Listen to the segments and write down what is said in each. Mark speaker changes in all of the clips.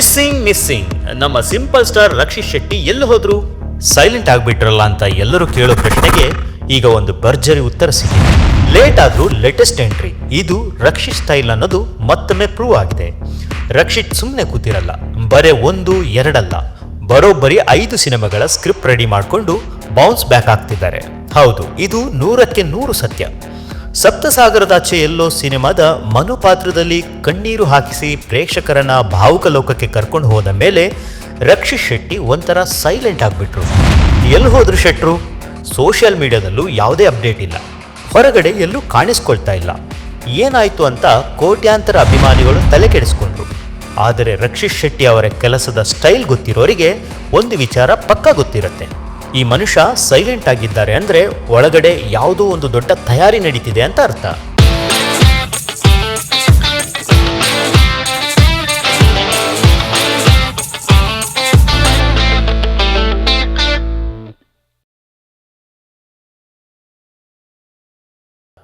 Speaker 1: Missing missing. ನಮ್ಮ simple star Rakshit Shetty ಎಲ್ಲಿ ಹೋದ್ರು? ಸೈಲೆಂಟ್ ಆಗ್ಬಿಟ್ರಲ್ಲ ಅಂತ ಎಲ್ಲರೂ ಕೇಳೋ ಪ್ರಶ್ನೆಗೆ ಈಗ ಒಂದು ಭರ್ಜರಿ ಉತ್ತರ ಸಿಕ್ಕಿದೆ. ಲೇಟ್ ಆದ್ರೂ ಲೇಟೆಸ್ಟ್ ಎಂಟ್ರಿ ಇದು ರಕ್ಷಿತ್ ಸ್ಟೈಲ್ ಅನ್ನೋದು ಮತ್ತೊಮ್ಮೆ ಪ್ರೂವ್ ಆಗಿದೆ. ರಕ್ಷಿತ್ ಸುಮ್ಮನೆ ಕೂತಿರಲ್ಲ, ಬರೇ ಒಂದು, ಎರಡಲ್ಲ. ಬರೋಬ್ಬರಿ ಐದು ಸಿನಿಮಾಗಳ ಸ್ಕ್ರಿಪ್ಟ್ ರೆಡಿ ಮಾಡಿಕೊಂಡು ಬೌನ್ಸ್ ಬ್ಯಾಕ್ ಆಗ್ತಿದ್ದಾರೆ. ಹೌದು, ಇದು ನೂರಕ್ಕೆ ನೂರು ಸತ್ಯ. ಸಪ್ತಸಾಗರದಾಚೆ ಎಲ್ಲೋ ಸಿನಿಮಾದ ಮನು ಪಾತ್ರದಲ್ಲಿ ಕಣ್ಣೀರು ಹಾಕಿಸಿ ಪ್ರೇಕ್ಷಕರನ್ನ ಭಾವುಕ ಲೋಕಕ್ಕೆ ಕರ್ಕೊಂಡು ಹೋದ ಮೇಲೆ ರಕ್ಷಿತ್ ಶೆಟ್ಟಿ ಒಂಥರ ಸೈಲೆಂಟ್ ಆಗಿಬಿಟ್ರು. ಎಲ್ಲಿ ಹೋದ್ರು ಶೆಟ್ರು, ಸೋಷಿಯಲ್ ಮೀಡಿಯಾದಲ್ಲೂ ಯಾವುದೇ ಅಪ್ಡೇಟ್ ಇಲ್ಲ. ಹೊರಗಡೆ ಎಲ್ಲೂ ಕಾಣಿಸ್ಕೊಳ್ತಾ ಇಲ್ಲ. ಏನಾಯ್ತು ಅಂತ ಕೋಟ್ಯಾಂತರ ಅಭಿಮಾನಿಗಳು ತಲೆ ಕೆಡಿಸ್ಕೊಂಡ್ರು. ಆದರೆ ರಕ್ಷಿತ್ ಶೆಟ್ಟಿ ಅವರ ಕೆಲಸದ ಸ್ಟೈಲ್ ಗೊತ್ತಿರೋರಿಗೆ ಒಂದು ವಿಚಾರ ಪಕ್ಕಾ ಗೊತ್ತಿರುತ್ತೆ. ಈ ಮನುಷ್ಯ ಸೈಲೆಂಟ್ ಆಗಿದ್ದಾರೆ ಅಂದ್ರೆ ಒಳಗಡೆ ಯಾವುದೋ ಒಂದು ದೊಡ್ಡ ತಯಾರಿ ನಡೀತಿದೆ ಅಂತ ಅರ್ಥ.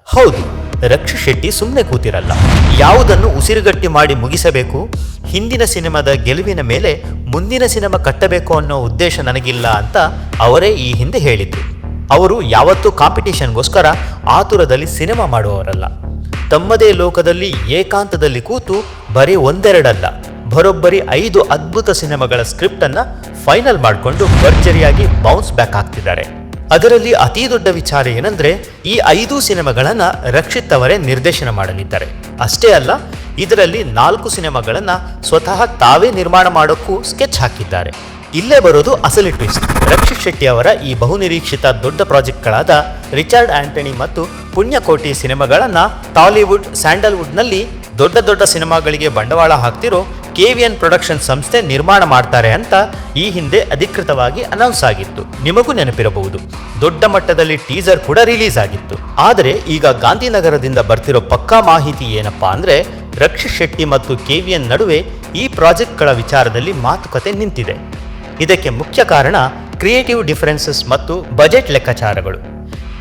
Speaker 1: ಹೌದು. ರಕ್ಷಿತ್ ಶೆಟ್ಟಿ ಸುಮ್ಮನೆ ಕೂತಿರಲ್ಲ. ಯಾವುದನ್ನು ಉಸಿರುಗಟ್ಟಿ ಮಾಡಿ ಮುಗಿಸಬೇಕು? ಹಿಂದಿನ ಸಿನಿಮಾದ ಗೆಲುವಿನ ಮೇಲೆ ಮುಂದಿನ ಸಿನಿಮಾ ಕಟ್ಟಬೇಕು ಅನ್ನೋ ಉದ್ದೇಶ ನನಗಿಲ್ಲ ಅಂತ ಅವರೇ ಈ ಹಿಂದೆ ಹೇಳಿದ್ರು. ಅವರು ಯಾವತ್ತೂ ಕಾಂಪಿಟೇಷನ್ಗೋಸ್ಕರ ಆತುರದಲ್ಲಿ ಸಿನಿಮಾ ಮಾಡುವವರಲ್ಲ. ತಮ್ಮದೇ ಲೋಕದಲ್ಲಿ ಏಕಾಂತದಲ್ಲಿ ಕೂತು ಬರೀ ಒಂದೆರಡಲ್ಲ, ಬರೋಬ್ಬರಿ ಐದು ಅದ್ಭುತ ಸಿನಿಮಾಗಳ ಸ್ಕ್ರಿಪ್ಟನ್ನು ಫೈನಲ್ ಮಾಡಿಕೊಂಡು ಭರ್ಜರಿಯಾಗಿ ಬೌನ್ಸ್ ಬ್ಯಾಕ್ ಆಗ್ತಿದ್ದಾರೆ. ಅದರಲ್ಲಿ ಅತಿ ದೊಡ್ಡ ವಿಚಾರ ಏನಂದ್ರೆ, ಈ ಐದು ಸಿನಿಮಾಗಳನ್ನ ರಕ್ಷಿತ್ ಅವರೇ ನಿರ್ದೇಶನ ಮಾಡಲಿದ್ದಾರೆ. ಅಷ್ಟೇ ಅಲ್ಲ, ಇದರಲ್ಲಿ ನಾಲ್ಕು ಸಿನಿಮಾಗಳನ್ನ ಸ್ವತಃ ತಾವೇ ನಿರ್ಮಾಣ ಮಾಡೋಕ್ಕೂ ಸ್ಕೆಚ್ ಹಾಕಿದ್ದಾರೆ. ಇಲ್ಲೇ ಬರೋದು ಅಸಲಿ ಟ್ವಿಸ್ಟ್. ರಕ್ಷಿತ್ ಶೆಟ್ಟಿ ಅವರ ಈ ಬಹುನಿರೀಕ್ಷಿತ ದೊಡ್ಡ ಪ್ರಾಜೆಕ್ಟ್ಗಳಾದ ರಿಚರ್ಡ್ ಆಂಟನಿ ಮತ್ತು ಪುಣ್ಯಕೋಟಿ ಸಿನಿಮಾಗಳನ್ನ ಟಾಲಿವುಡ್, ಸ್ಯಾಂಡಲ್ವುಡ್ನಲ್ಲಿ ದೊಡ್ಡ ದೊಡ್ಡ ಸಿನಿಮಾಗಳಿಗೆ ಬಂಡವಾಳ ಹಾಕ್ತಿರೋ ಕೆವಿಎನ್ ಪ್ರೊಡಕ್ಷನ್ ಸಂಸ್ಥೆ ನಿರ್ಮಾಣ ಮಾಡ್ತಾರೆ ಅಂತ ಈ ಹಿಂದೆ ಅಧಿಕೃತವಾಗಿ ಅನೌನ್ಸ್ ಆಗಿತ್ತು. ನಿಮಗೂ ನೆನಪಿರಬಹುದು. ದೊಡ್ಡ ಮಟ್ಟದಲ್ಲಿ ಟೀಸರ್ ಕೂಡ ರಿಲೀಸ್ ಆಗಿತ್ತು. ಆದರೆ ಈಗ ಗಾಂಧಿನಗರದಿಂದ ಬರ್ತಿರೋ ಪಕ್ಕಾ ಮಾಹಿತಿ ಏನಪ್ಪಾ ಅಂದ್ರೆ ರಕ್ಷಿತ್ ಶೆಟ್ಟಿ ಮತ್ತು ಕೆವಿಎನ್ ನಡುವೆ ಈ ಪ್ರಾಜೆಕ್ಟ್ಗಳ ವಿಚಾರದಲ್ಲಿ ಮಾತುಕತೆ ನಿಂತಿದೆ. ಇದಕ್ಕೆ ಮುಖ್ಯ ಕಾರಣ ಕ್ರಿಯೇಟಿವ್ ಡಿಫರೆನ್ಸಸ್ ಮತ್ತು ಬಜೆಟ್ ಲೆಕ್ಕಾಚಾರಗಳು.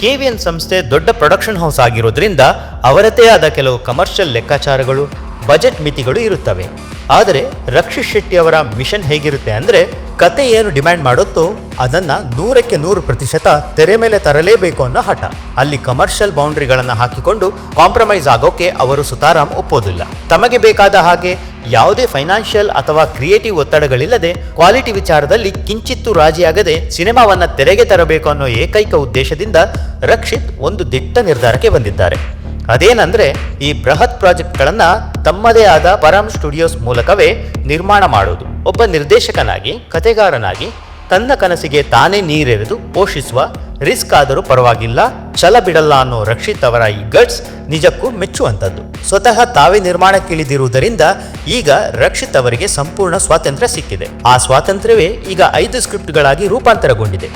Speaker 1: ಕೆವಿಎನ್ ಸಂಸ್ಥೆ ದೊಡ್ಡ ಪ್ರೊಡಕ್ಷನ್ ಹೌಸ್ ಆಗಿರೋದ್ರಿಂದ ಅವರದೇ ಆದ ಕೆಲವು ಕಮರ್ಷಿಯಲ್ ಲೆಕ್ಕಾಚಾರಗಳು, ಬಜೆಟ್ ಮಿತಿಗಳು ಇರುತ್ತವೆ. ಆದರೆ ರಕ್ಷಿತ್ ಶೆಟ್ಟಿ ಅವರ ಮಿಷನ್ ಹೇಗಿರುತ್ತೆ ಅಂದರೆ ಕತೆ ಏನು ಡಿಮ್ಯಾಂಡ್ ಮಾಡುತ್ತೋ ಅದನ್ನು ನೂರಕ್ಕೆ ನೂರು ಪ್ರತಿಶತ ತೆರೆ ಮೇಲೆ ತರಲೇಬೇಕು ಅನ್ನೋ ಹಠ. ಅಲ್ಲಿ ಕಮರ್ಷಿಯಲ್ ಬೌಂಡ್ರಿಗಳನ್ನು ಹಾಕಿಕೊಂಡು ಕಾಂಪ್ರಮೈಸ್ ಆಗೋಕೆ ಅವರು ಸುತಾರಾಮ್ ಒಪ್ಪೋದಿಲ್ಲ. ತಮಗೆ ಬೇಕಾದ ಹಾಗೆ ಯಾವುದೇ ಫೈನಾನ್ಷಿಯಲ್ ಅಥವಾ ಕ್ರಿಯೇಟಿವ್ ಒತ್ತಡಗಳಿಲ್ಲದೆ ಕ್ವಾಲಿಟಿ ವಿಚಾರದಲ್ಲಿ ಕಿಂಚಿತ್ತೂ ರಾಜಿಯಾಗದೆ ಸಿನಿಮಾವನ್ನು ತೆರೆಗೆ ತರಬೇಕು ಅನ್ನೋ ಏಕೈಕ ಉದ್ದೇಶದಿಂದ ರಕ್ಷಿತ್ ಒಂದು ದಿಟ್ಟ ನಿರ್ಧಾರಕ್ಕೆ ಬಂದಿದ್ದಾರೆ. ಅದೇನಂದ್ರೆ ಈ ಬೃಹತ್ ಪ್ರಾಜೆಕ್ಟ್ಗಳನ್ನ ತಮ್ಮದೇ ಆದ ಪರಂ ಸ್ಟುಡಿಯೋಸ್ ಮೂಲಕವೇ ನಿರ್ಮಾಣ ಮಾಡೋದು. ಒಬ್ಬ ನಿರ್ದೇಶಕನಾಗಿ ಕತೆಗಾರನಾಗಿ ತನ್ನ ಕನಸಿಗೆ ತಾನೇ ನೀರೆರೆದು ಪೋಷಿಸುವ ರಿಸ್ಕ್ ಆದರೂ ಪರವಾಗಿಲ್ಲ, ಛಲ ಬಿಡಲ್ಲ ಅನ್ನೋ ರಕ್ಷಿತ್ ಅವರ ಈ ಗಟ್ಸ್ ನಿಜಕ್ಕೂ ಮೆಚ್ಚುವಂಥದ್ದು. ಸ್ವತಃ ತಾವೇ ನಿರ್ಮಾಣಕ್ಕಿಳಿದಿರುವುದರಿಂದ ಈಗ ರಕ್ಷಿತ್ ಅವರಿಗೆ ಸಂಪೂರ್ಣ ಸ್ವಾತಂತ್ರ್ಯ ಸಿಕ್ಕಿದೆ. ಆ ಸ್ವಾತಂತ್ರ್ಯವೇ ಈಗ ಐದು ಸ್ಕ್ರಿಪ್ಟ್ಗಳಾಗಿ ರೂಪಾಂತರಗೊಂಡಿದೆ.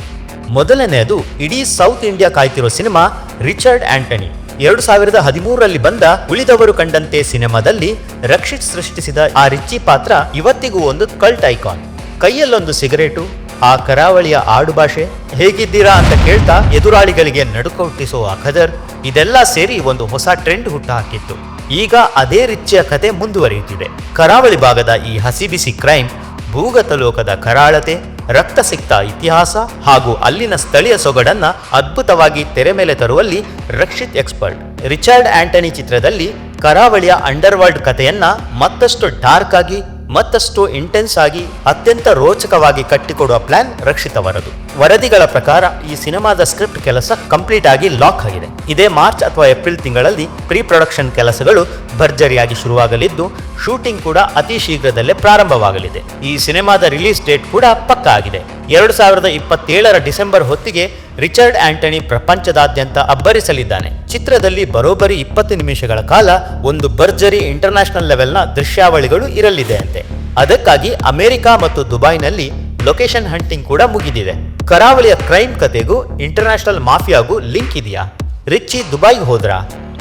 Speaker 1: ಮೊದಲನೆಯದು ಇಡೀ ಸೌತ್ ಇಂಡಿಯಾ ಕಾಯ್ತಿರೋ ಸಿನಿಮಾ ರಿಚರ್ಡ್ ಆಂಟನಿ. ಎರಡು ಸಾವಿರದ ಹದಿಮೂರರಲ್ಲಿ ಬಂದ ಉಳಿದವರು ಕಂಡಂತೆ ಸಿನಿಮಾದಲ್ಲಿ ರಕ್ಷಿತ್ ಸೃಷ್ಟಿಸಿದ ಆ ರಿಚ್ಚಿ ಪಾತ್ರ ಇವತ್ತಿಗೂ ಒಂದು ಕಲ್ಟ್ ಐಕಾನ್. ಕೈಯಲ್ಲೊಂದು ಸಿಗರೇಟು, ಆ ಕರಾವಳಿಯ ಆಡುಭಾಷೆ ಹೇಗಿದ್ದೀರಾ ಅಂತ ಕೇಳ್ತಾ ಎದುರಾಳಿಗಳಿಗೆ ನಡುಕ ಹುಟ್ಟಿಸೋ ಆ ಖದರ್, ಇದೆಲ್ಲ ಸೇರಿ ಒಂದು ಹೊಸ ಟ್ರೆಂಡ್ ಹುಟ್ಟುಹಾಕಿತ್ತು ಈಗ ಅದೇ ರಿಚ್ಚಿಯ ಕತೆ ಮುಂದುವರಿಯುತ್ತಿದೆ. ಕರಾವಳಿ ಭಾಗದ ಈ ಹಸಿಬಿಸಿ ಕ್ರೈಮ್, ಭೂಗತ ಲೋಕದ ಕರಾಳತೆ ರಕ್ತಸಿಕ್ತ ಇತಿಹಾಸ ಹಾಗೂ ಅಲ್ಲಿನ ಸ್ಥಳೀಯ ಸೊಗಡನ್ನ ಅದ್ಭುತವಾಗಿ ತೆರೆ ಮೇಲೆ ತರುವಲ್ಲಿ ರಕ್ಷಿತ್ ಎಕ್ಸ್ಪರ್ಟ್. ರಿಚರ್ಡ್ ಆಂಟನಿ ಚಿತ್ರದಲ್ಲಿ ಕರಾವಳಿಯ ಅಂಡರ್ವರ್ಲ್ಡ್ ಕಥೆಯನ್ನ ಮತ್ತಷ್ಟು ಡಾರ್ಕ್ ಆಗಿ ಮತ್ತಷ್ಟು ಇಂಟೆನ್ಸ್ ಆಗಿ ಅತ್ಯಂತ ರೋಚಕವಾಗಿ ಕಟ್ಟಿಕೊಡುವ ಪ್ಲಾನ್ ರಕ್ಷಿತ್ ಅವರದು ವರದಿಗಳ ಪ್ರಕಾರ ಈ ಸಿನಿಮಾದ ಸ್ಕ್ರಿಪ್ಟ್ ಕೆಲಸ ಕಂಪ್ಲೀಟ್ ಆಗಿ ಲಾಕ್ ಆಗಿದೆ. ಇದೇ ಮಾರ್ಚ್ ಅಥವಾ ಏಪ್ರಿಲ್ ತಿಂಗಳಲ್ಲಿ ಪ್ರೀ ಪ್ರೊಡಕ್ಷನ್ ಕೆಲಸಗಳು ಭರ್ಜರಿಯಾಗಿ ಶುರುವಾಗಲಿದ್ದು ಶೂಟಿಂಗ್ ಕೂಡ ಅತಿ ಶೀಘ್ರದಲ್ಲೇ ಪ್ರಾರಂಭವಾಗಲಿದೆ. ಈ ಸಿನಿಮಾದ ರಿಲೀಸ್ ಡೇಟ್ ಕೂಡ ಪಕ್ಕಾ ಆಗಿದೆ. ಎರಡು ಸಾವಿರದ ಇಪ್ಪತ್ತೇಳರ ಡಿಸೆಂಬರ್ ಹೊತ್ತಿಗೆ ರಿಚರ್ಡ್ ಆಂಟನಿ ಪ್ರಪಂಚದಾದ್ಯಂತ ಅಬ್ಬರಿಸಲಿದ್ದಾನೆ. ಚಿತ್ರದಲ್ಲಿ ಬರೋಬ್ಬರಿ ಇಪ್ಪತ್ತು ನಿಮಿಷಗಳ ಕಾಲ ಒಂದು ಭರ್ಜರಿ ಇಂಟರ್ನ್ಯಾಷನಲ್ ಲೆವೆಲ್ನ ದೃಶ್ಯಾವಳಿಗಳು ಇರಲಿದೆಯಂತೆ ಅದಕ್ಕಾಗಿ ಅಮೆರಿಕ ಮತ್ತು ದುಬೈನಲ್ಲಿ ಲೊಕೇಶನ್ ಹಂಟಿಂಗ್ ಕೂಡ ಮುಗಿದಿದೆ. ಕರಾವಳಿಯ ಕ್ರೈಮ್ ಕತೆಗೂ ಇಂಟರ್ನ್ಯಾಷನಲ್ ಮಾಫಿಯಾಗೂ ಲಿಂಕ್ ಇದೆಯಾ? ರಿಚ್ಚಿ ದುಬೈಗೆ ಹೋದ್ರಾ?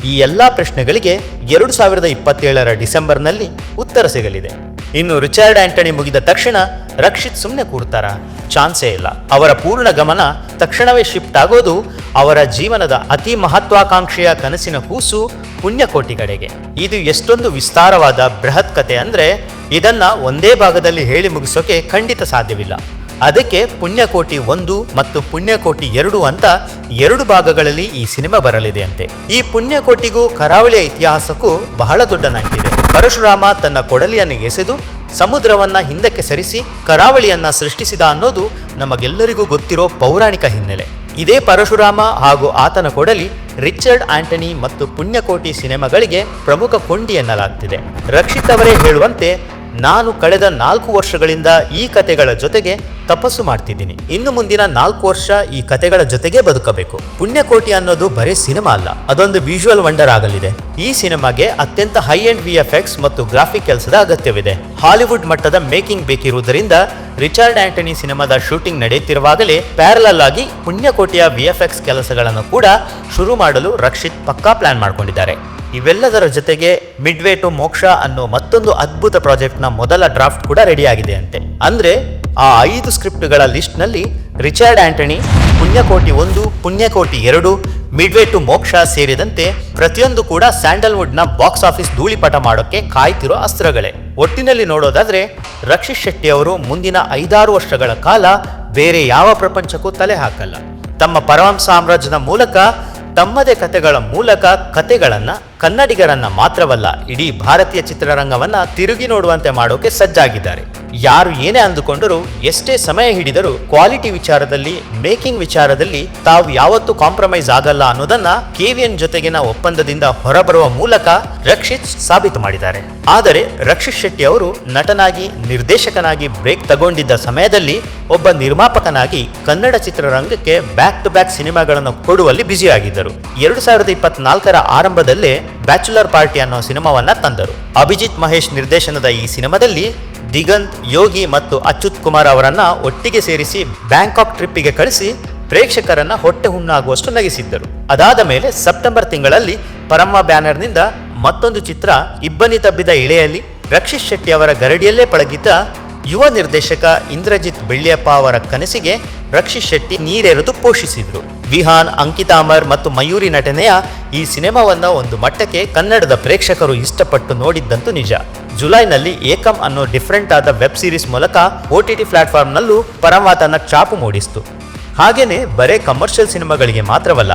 Speaker 1: ಈ ಎಲ್ಲಾ ಪ್ರಶ್ನೆಗಳಿಗೆ ಎರಡು ಸಾವಿರದ ಇಪ್ಪತ್ತೇಳರ ಡಿಸೆಂಬರ್ನಲ್ಲಿ ಉತ್ತರ ಸಿಗಲಿದೆ. ಇನ್ನು ರಿಚರ್ಡ್ ಆಂಟನಿ ಮುಗಿದ ತಕ್ಷಣ ರಕ್ಷಿತ್ ಸುಮ್ಮನೆ ಕೂಡ್ತಾರ? ಚಾನ್ಸೇ ಇಲ್ಲ. ಅವರ ಪೂರ್ಣ ಗಮನ ತಕ್ಷಣವೇ ಶಿಫ್ಟ್ ಆಗೋದು ಅವರ ಜೀವನದ ಅತಿ ಮಹತ್ವಾಕಾಂಕ್ಷೆಯ ಕನಸಿನ ಕೂಸು ಪುಣ್ಯಕೋಟಿ ಕಡೆಗೆ ಇದು ಎಷ್ಟೊಂದು ವಿಸ್ತಾರವಾದ ಬೃಹತ್ ಕತೆ ಅಂದರೆ ಇದನ್ನ ಒಂದೇ ಭಾಗದಲ್ಲಿ ಹೇಳಿ ಮುಗಿಸೋಕೆ ಖಂಡಿತ ಸಾಧ್ಯವಿಲ್ಲ. ಅದಕ್ಕೆ ಪುಣ್ಯಕೋಟಿ ಒಂದು ಮತ್ತು ಪುಣ್ಯಕೋಟಿ ಎರಡು ಅಂತ ಎರಡು ಭಾಗಗಳಲ್ಲಿ ಈ ಸಿನಿಮಾ ಬರಲಿದೆ ಅಂತೆ. ಈ ಪುಣ್ಯಕೋಟಿಗೂ ಕರಾವಳಿಯ ಇತಿಹಾಸಕ್ಕೂ ಬಹಳ ದೊಡ್ಡ ನಂಟಿದೆ. ಪರಶುರಾಮ ತನ್ನ ಕೊಡಲಿಯನ್ನು ಎಸೆದು ಸಮುದ್ರವನ್ನ ಹಿಂದಕ್ಕೆ ಸರಿಸಿ ಕರಾವಳಿಯನ್ನ ಸೃಷ್ಟಿಸಿದ ಅನ್ನೋದು ನಮಗೆಲ್ಲರಿಗೂ ಗೊತ್ತಿರೋ ಪೌರಾಣಿಕ ಹಿನ್ನೆಲೆ. ಇದೇ ಪರಶುರಾಮ ಹಾಗೂ ಆತನ ಕೊಡಲಿ ರಿಚರ್ಡ್ ಆಂಟನಿ ಮತ್ತು ಪುಣ್ಯಕೋಟಿ ಸಿನಿಮಾಗಳಿಗೆ ಪ್ರಮುಖ ಕೊಂಡಿ ಎನ್ನಲಾಗ್ತಿದೆ ರಕ್ಷಿತ್ ಅವರೇ ಹೇಳುವಂತೆ ನಾನು ಕಳೆದ ನಾಲ್ಕು ವರ್ಷಗಳಿಂದ ಈ ಕತೆಗಳ ಜೊತೆಗೆ ತಪಸ್ಸು ಮಾಡ್ತಿದ್ದೀನಿ. ಇನ್ನು ಮುಂದಿನ ನಾಲ್ಕು ವರ್ಷ ಈ ಕತೆಗಳ ಜೊತೆಗೆ ಬದುಕಬೇಕು. ಪುಣ್ಯಕೋಟಿ ಅನ್ನೋದು ಬರೀ ಸಿನಿಮಾ ಅಲ್ಲ, ಅದೊಂದು ವಿಜುವಲ್ ವಂಡರ್ ಆಗಲಿದೆ. ಈ ಸಿನಿಮಾಗೆ ಅತ್ಯಂತ ಹೈ ಎಂಡ್ ವಿ ಮತ್ತು ಗ್ರಾಫಿಕ್ ಕೆಲಸದ ಅಗತ್ಯವಿದೆ. ಹಾಲಿವುಡ್ ಮಟ್ಟದ ಮೇಕಿಂಗ್ ಬೇಕಿರುವುದರಿಂದ ರಿಚರ್ಡ್ ಆಂಟನಿ ಸಿನಿಮಾದ ಶೂಟಿಂಗ್ ನಡೆಯುತ್ತಿರುವಾಗಲೇ ಪ್ಯಾರಲಲ್ ಆಗಿ ಪುಣ್ಯಕೋಟಿಯ ವಿ ಎಫ್ ಎಕ್ಸ್ ಕೆಲಸಗಳನ್ನು ಕೂಡ ಶುರು ಮಾಡಲು ರಕ್ಷಿತ್ ಪಕ್ಕಾ ಪ್ಲಾನ್ ಮಾಡ್ಕೊಂಡಿದ್ದಾರೆ. ಇವೆಲ್ಲದರ ಜೊತೆಗೆ ಮಿಡ್ವೇ ಟು ಮೋಕ್ಷ ಅನ್ನೋ ಮತ್ತೊಂದು ಅದ್ಭುತ ಪ್ರಾಜೆಕ್ಟ್ನ ಮೊದಲ ಡ್ರಾಫ್ಟ್ ಕೂಡ ರೆಡಿಯಾಗಿದೆ ಅಂತೆ ಅಂದ್ರೆ ಆ ಐದು ಸ್ಕ್ರಿಪ್ಟ್ಗಳ ಲಿಸ್ಟ್ನಲ್ಲಿ ರಿಚರ್ಡ್ ಆಂಟನಿ, ಪುಣ್ಯಕೋಟಿ ಒಂದು, ಪುಣ್ಯಕೋಟಿ ಎರಡು, ಮಿಡ್ವೇ ಟು ಮೋಕ್ಷ ಸೇರಿದಂತೆ ಪ್ರತಿಯೊಂದು ಕೂಡ ಸ್ಯಾಂಡಲ್ವುಡ್ನ ಬಾಕ್ಸ್ ಆಫೀಸ್ ಧೂಳಿಪಟ ಮಾಡೋಕೆ ಕಾಯ್ತಿರೋ ಅಸ್ತ್ರಗಳೇ. ಒಟ್ಟಿನಲ್ಲಿ ನೋಡೋದಾದ್ರೆ ರಕ್ಷಿತ್ ಶೆಟ್ಟಿ ಅವರು ಮುಂದಿನ ಐದಾರು ವರ್ಷಗಳ ಕಾಲ ಬೇರೆ ಯಾವ ಪ್ರಪಂಚಕ್ಕೂ ತಲೆ ಹಾಕಲ್ಲ. ತಮ್ಮ ಪರವಂ ಸಾಮ್ರಾಜ್ಯದ ಮೂಲಕ ತಮ್ಮದೇ ಕತೆಗಳ ಮೂಲಕ ಕತೆಗಳನ್ನ ಕನ್ನಡಿಗರನ್ನ ಮಾತ್ರವಲ್ಲ, ಇಡೀ ಭಾರತೀಯ ಚಿತ್ರರಂಗವನ್ನ ತಿರುಗಿ ನೋಡುವಂತೆ ಮಾಡೋಕೆ ಸಜ್ಜಾಗಿದ್ದಾರೆ. ಯಾರು ಏನೇ ಅಂದುಕೊಂಡರೂ ಎಷ್ಟೇ ಸಮಯ ಹಿಡಿದರೂ ಕ್ವಾಲಿಟಿ ವಿಚಾರದಲ್ಲಿ, ಮೇಕಿಂಗ್ ವಿಚಾರದಲ್ಲಿ ತಾವು ಯಾವತ್ತೂ ಕಾಂಪ್ರಮೈಸ್ ಆಗಲ್ಲ ಅನ್ನೋದನ್ನ ಕೆವಿಎನ್ ಜೊತೆಗಿನ ಒಪ್ಪಂದದಿಂದ ಹೊರಬರುವ ಮೂಲಕ ರಕ್ಷಿತ್ ಸಾಬೀತು ಮಾಡಿದ್ದಾರೆ. ಆದರೆ ರಕ್ಷಿತ್ ಶೆಟ್ಟಿ ಅವರು ನಟನಾಗಿ, ನಿರ್ದೇಶಕನಾಗಿ ಬ್ರೇಕ್ ತಗೊಂಡಿದ್ದ ಸಮಯದಲ್ಲಿ ಒಬ್ಬ ನಿರ್ಮಾಪಕನಾಗಿ ಕನ್ನಡ ಚಿತ್ರರಂಗಕ್ಕೆ ಬ್ಯಾಕ್ ಟು ಬ್ಯಾಕ್ ಸಿನಿಮಾಗಳನ್ನು ಕೊಡುವಲ್ಲಿ ಬ್ಯುಸಿಯಾಗಿದ್ದರು. ಎರಡು ಸಾವಿರದ ಇಪ್ಪತ್ನಾಲ್ಕರ ಆರಂಭದಲ್ಲೇ ಬ್ಯಾಚುಲರ್ ಪಾರ್ಟಿ ಅನ್ನೋ ಸಿನಿಮಾವನ್ನ ತಂದರು. ಅಭಿಜಿತ್ ಮಹೇಶ್ ನಿರ್ದೇಶನದ ಈ ಸಿನಿಮಾದಲ್ಲಿ ದಿಗಂತ್, ಯೋಗಿ ಮತ್ತು ಅಚ್ಯುತ್ ಕುಮಾರ್ ಅವರನ್ನ ಒಟ್ಟಿಗೆ ಸೇರಿಸಿ ಬ್ಯಾಂಕಾಕ್ ಟ್ರಿಪ್ಪಿಗೆ ಕಳಿಸಿ ಪ್ರೇಕ್ಷಕರನ್ನ ಹೊಟ್ಟೆ ಹುಣ್ಣಾಗುವಷ್ಟು ನಗಿಸಿದ್ದರು. ಅದಾದ ಮೇಲೆ ಸೆಪ್ಟೆಂಬರ್ ತಿಂಗಳಲ್ಲಿ ಪರಮ್ಮ ಬ್ಯಾನರ್ನಿಂದ ಮತ್ತೊಂದು ಚಿತ್ರ ಇಬ್ಬನಿ ತಬ್ಬಿದ ಇಳೆಯಲ್ಲಿ ರಕ್ಷಿತ್ ಶೆಟ್ಟಿ ಅವರ ಗರಡಿಯಲ್ಲೇ ಪಳಗಿದ್ದ ಯುವ ನಿರ್ದೇಶಕ ಇಂದ್ರಜಿತ್ ಬೆಳ್ಳಿಯಪ್ಪ ಅವರ ಕನಸಿಗೆ ರಕ್ಷಿತ್ ಶೆಟ್ಟಿ ನೀರೆರೆದು ಪೋಷಿಸಿದರು. ವಿಹಾನ್, ಅಂಕಿತಾ ಅಮರ್ ಮತ್ತು ಮಯೂರಿ ನಟನೆಯ ಈ ಸಿನಿಮಾವನ್ನ ಒಂದು ಮಟ್ಟಕ್ಕೆ ಕನ್ನಡದ ಪ್ರೇಕ್ಷಕರು ಇಷ್ಟಪಟ್ಟು ನೋಡಿದ್ದಂತೂ ನಿಜ. ಜುಲೈನಲ್ಲಿ ಏಕಂ ಅನ್ನೋ ಡಿಫ್ರೆಂಟ್ ಆದ ವೆಬ್ ಸೀರೀಸ್ ಮೂಲಕ ಒ ಟಿ ಟಿ ಪ್ಲಾಟ್ಫಾರ್ಮ್ನಲ್ಲೂ ಪರಮಾತನ ಚಾಪು ಮೂಡಿಸಿತು. ಹಾಗೇನೆ ಬರೇ ಕಮರ್ಷಿಯಲ್ ಸಿನಿಮಾಗಳಿಗೆ ಮಾತ್ರವಲ್ಲ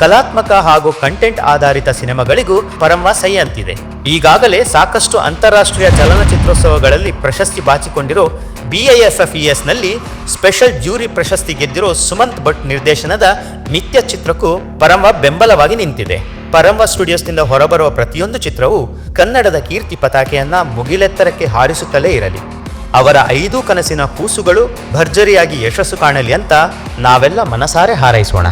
Speaker 1: ಕಲಾತ್ಮಕ ಹಾಗೂ ಕಂಟೆಂಟ್ ಆಧಾರಿತ ಸಿನಿಮಾಗಳಿಗೂ ಪರಮ ಸೈ ಅಂತಿದೆ ಈಗಾಗಲೇ ಸಾಕಷ್ಟು ಅಂತಾರಾಷ್ಟ್ರೀಯ ಚಲನಚಿತ್ರೋತ್ಸವಗಳಲ್ಲಿ ಪ್ರಶಸ್ತಿ ಬಾಚಿಕೊಂಡಿರೋ ಬಿಐಎಫ್ಎಫ್ಇಎಸ್ನಲ್ಲಿ ಸ್ಪೆಷಲ್ ಜ್ಯೂರಿ ಪ್ರಶಸ್ತಿ ಗೆದ್ದಿರೋ ಸುಮಂತ್ ಭಟ್ ನಿರ್ದೇಶನದ ನಿತ್ಯ ಚಿತ್ರಕ್ಕೂ ಪರಮ ಬೆಂಬಲವಾಗಿ ನಿಂತಿದೆ. ಪರಂವ ಸ್ಟುಡಿಯೋಸ್ನಿಂದ ಹೊರಬರುವ ಪ್ರತಿಯೊಂದು ಚಿತ್ರವು ಕನ್ನಡದ ಕೀರ್ತಿ ಪತಾಕೆಯನ್ನ ಮುಗಿಲೆತ್ತರಕ್ಕೆ ಹಾರಿಸುತ್ತಲೇ ಇರಲಿ. ಅವರ ಐದು ಕನಸಿನ ಕೂಸುಗಳು ಭರ್ಜರಿಯಾಗಿ ಯಶಸ್ಸು ಕಾಣಲಿ ಅಂತ ನಾವೆಲ್ಲ ಮನಸಾರೆ ಹಾರೈಸೋಣ.